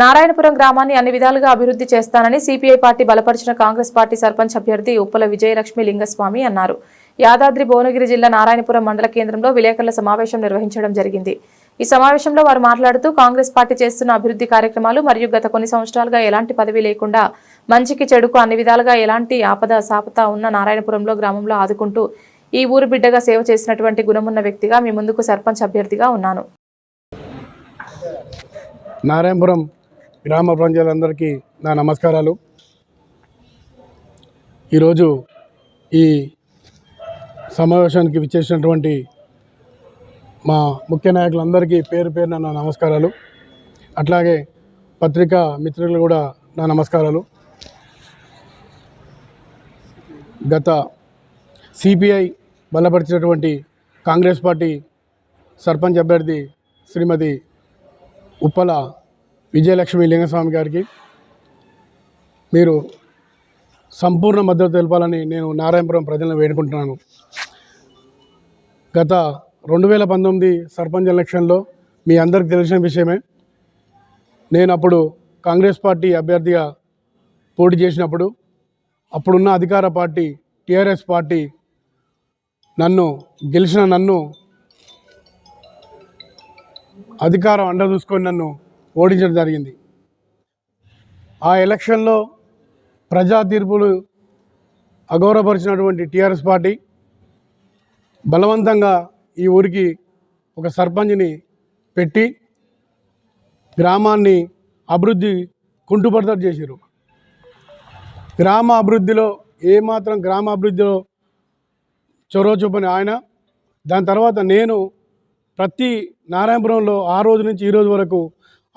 నారాయణపురం గ్రామాన్ని అన్ని విధాలుగా అభివృద్ధి చేస్తానని సిపిఐ పార్టీ బలపరిచిన కాంగ్రెస్ పార్టీ సర్పంచ్ అభ్యర్థి ఉప్పల విజయలక్ష్మి లింగస్వామి అన్నారు. యాదాద్రి భువనగిరి జిల్లా నారాయణపురం మండల కేంద్రంలో విలేకరుల సమావేశం నిర్వహించడం జరిగింది. ఈ సమావేశంలో వారు మాట్లాడుతూ కాంగ్రెస్ పార్టీ చేస్తున్న అభివృద్ధి కార్యక్రమాలు మరియు గత కొన్ని సంవత్సరాలుగా ఎలాంటి పదవి లేకుండా మంచికి చెడుకు అన్ని విధాలుగా ఎలాంటి ఆపద సాపత ఉన్న నారాయణపురంలో గ్రామంలో ఆదుకుంటూ ఈ ఊరు బిడ్డగా సేవ చేసినటువంటి గుణమున్న వ్యక్తిగా మీ ముందుకు సర్పంచ్ అభ్యర్థిగా ఉన్నాను. నారాయణపురం గ్రామ ప్రజలందరికీ నా నమస్కారాలు. ఈరోజు ఈ సమావేశానికి విచ్చేసినటువంటి మా ముఖ్య నాయకులందరికీ పేరు పేరున నా నమస్కారాలు. అట్లాగే పత్రికా మిత్రులు కూడా నా నమస్కారాలు. గత సిపిఐ బలపరిచినటువంటి కాంగ్రెస్ పార్టీ సర్పంచ్ అభ్యర్థి శ్రీమతి ఉప్పల విజయలక్ష్మి లింగస్వామి గారికి మీరు సంపూర్ణ మద్దతు తెలపాలని నేను నారాయణపురం ప్రజలను వేడుకుంటున్నాను. గత రెండు వేల పంతొమ్మిది సర్పంచ్ ఎలక్షన్లో మీ అందరికి తెలిసిన విషయమే. నేను అప్పుడు కాంగ్రెస్ పార్టీ అభ్యర్థిగా పోటీ చేసినప్పుడు అప్పుడున్న అధికార పార్టీ టీఆర్ఎస్ పార్టీ నన్ను గెలిచిన నన్ను అధికారం అండ చూసుకొని నన్ను ఓడించడం జరిగింది. ఆ ఎలక్షన్లో ప్రజా తీర్పులు అగౌరవపరిచినటువంటి టీఆర్ఎస్ పార్టీ బలవంతంగా ఈ ఊరికి ఒక సర్పంచ్ని పెట్టి గ్రామాన్ని అభివృద్ధి కుంటుపడతారు చేశారు. గ్రామ అభివృద్ధిలో ఏమాత్రం గ్రామ అభివృద్ధిలో చొరవ చూపని ఆయన. దాని తర్వాత నేను ప్రతి నారాయణపురంలో ఆ రోజు నుంచి ఈరోజు వరకు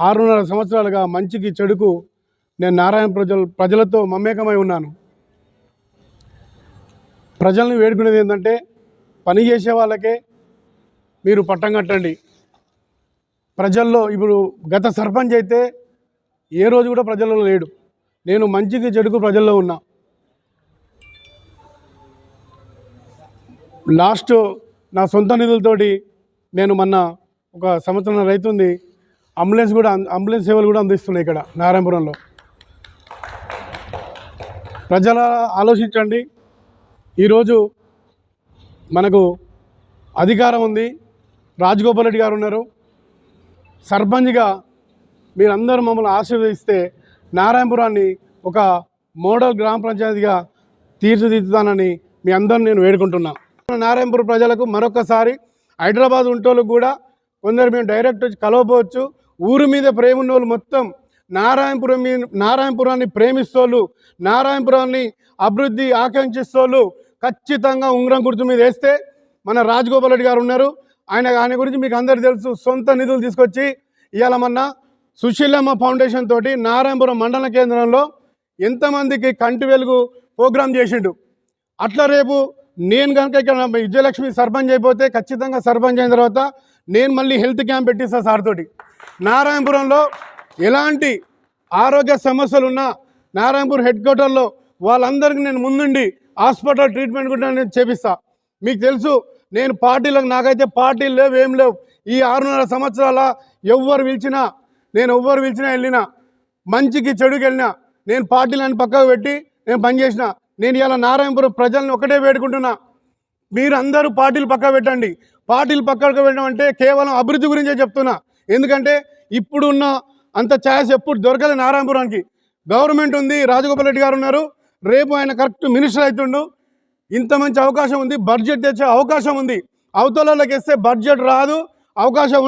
ఆరున్నర సంవత్సరాలుగా మంచికి చెడుకు నేను నారాయణ ప్రజలు ప్రజలతో మమేకమై ఉన్నాను. ప్రజల్ని వేడుకునేది ఏంటంటే పని చేసే వాళ్ళకే మీరు పట్టం కట్టండి. ప్రజల్లో ఇప్పుడు గత సర్పంచ్ అయితే ఏ రోజు కూడా ప్రజల్లో లేడు. నేను మంచికి చెడుకు ప్రజల్లో ఉన్నా. లాస్ట్ నా సొంత నిధులతోటి నేను మొన్న ఒక సంవత్సరం రైతుంది. అంబులెన్స్ కూడా అంబులెన్స్ సేవలు కూడా అందిస్తున్నాయి ఇక్కడ నారాయణపురంలో. ప్రజల ఆలోచించండి. ఈరోజు మనకు అధికారం ఉంది. రాజగోపాల్ రెడ్డి గారు ఉన్నారు. సర్పంచ్గా మీరందరూ మమ్మల్ని ఆశీర్వదిస్తే నారాయణపురాన్ని ఒక మోడల్ గ్రామ పంచాయతీగా తీర్చిదిద్దుతానని మీ అందరిని నేను వేడుకుంటున్నాను నారాయణపురం ప్రజలకు మరొకసారి హైదరాబాద్ ఉంటోళ్ళకు కూడా కొందరు మేము డైరెక్ట్ వచ్చి కలవపోవచ్చు. ఊరి మీద ప్రేమ ఉన్న వాళ్ళు మొత్తం నారాయణపురం మీద నారాయణపురాన్ని ప్రేమిస్తోళ్ళు నారాయణపురాన్ని అభివృద్ధి ఆకాంక్షిస్తోళ్ళు ఖచ్చితంగా ఉంగరం గుర్తు మీద వేస్తే మన రాజగోపాల్ రెడ్డి గారు ఉన్నారు. ఆయన ఆయన గురించి మీకు అందరు తెలుసు. సొంత నిధులు తీసుకొచ్చి ఇవాళ మొన్న సుశీలమ్మ ఫౌండేషన్ తోటి నారాయణపురం మండల కేంద్రంలో ఎంతమందికి కంటి వెలుగు ప్రోగ్రాం చేసిండు. అట్లా రేపు నేను కనుక ఇక్కడ విజయలక్ష్మి సర్పంచ్ అయిపోతే ఖచ్చితంగా సర్పంచ్ అయిన తర్వాత నేను మళ్ళీ హెల్త్ క్యాంప్ పెట్టిస్తాను సార్ తోటి. నారాయణపురంలో ఎలాంటి ఆరోగ్య సమస్యలు ఉన్నా నారాయణపూర్ హెడ్ క్వార్టర్లో వాళ్ళందరికీ నేను ముందుండి హాస్పిటల్ ట్రీట్మెంట్ కూడా నేను చేపిస్తా. మీకు తెలుసు నేను పార్టీలకు నాకైతే పార్టీలు లేవు ఏం లేవు. ఈ ఆరున్నర సంవత్సరాల ఎవ్వరు పిలిచినా నేను ఎవ్వరు పిలిచినా వెళ్ళినా మంచికి చెడుకి వెళ్ళినా నేను పార్టీలను పక్కకు పెట్టి నేను పనిచేసిన నేను ఇలా నారాయణపురం ప్రజల్ని ఒకటే వేడుకుంటున్నా. మీరు అందరూ పార్టీలు పక్క పెట్టండి. పార్టీలు పక్కకు పెట్టడం అంటే కేవలం అభివృద్ధి గురించే చెప్తున్నా. ఎందుకంటే ఇప్పుడున్న అంత ఛాయస్ ఎప్పుడు దొరకదు నారాయణపురానికి. గవర్నమెంట్ ఉంది రాజగోపాల్ రెడ్డి గారు ఉన్నారు. రేపు ఆయన కరెక్ట్ మినిస్టర్ అవుతుండు. ఇంత మంచి అవకాశం ఉంది బడ్జెట్ తెచ్చే అవకాశం ఉంది. అవతలలోకి వేస్తే బడ్జెట్ రాదు అవకాశం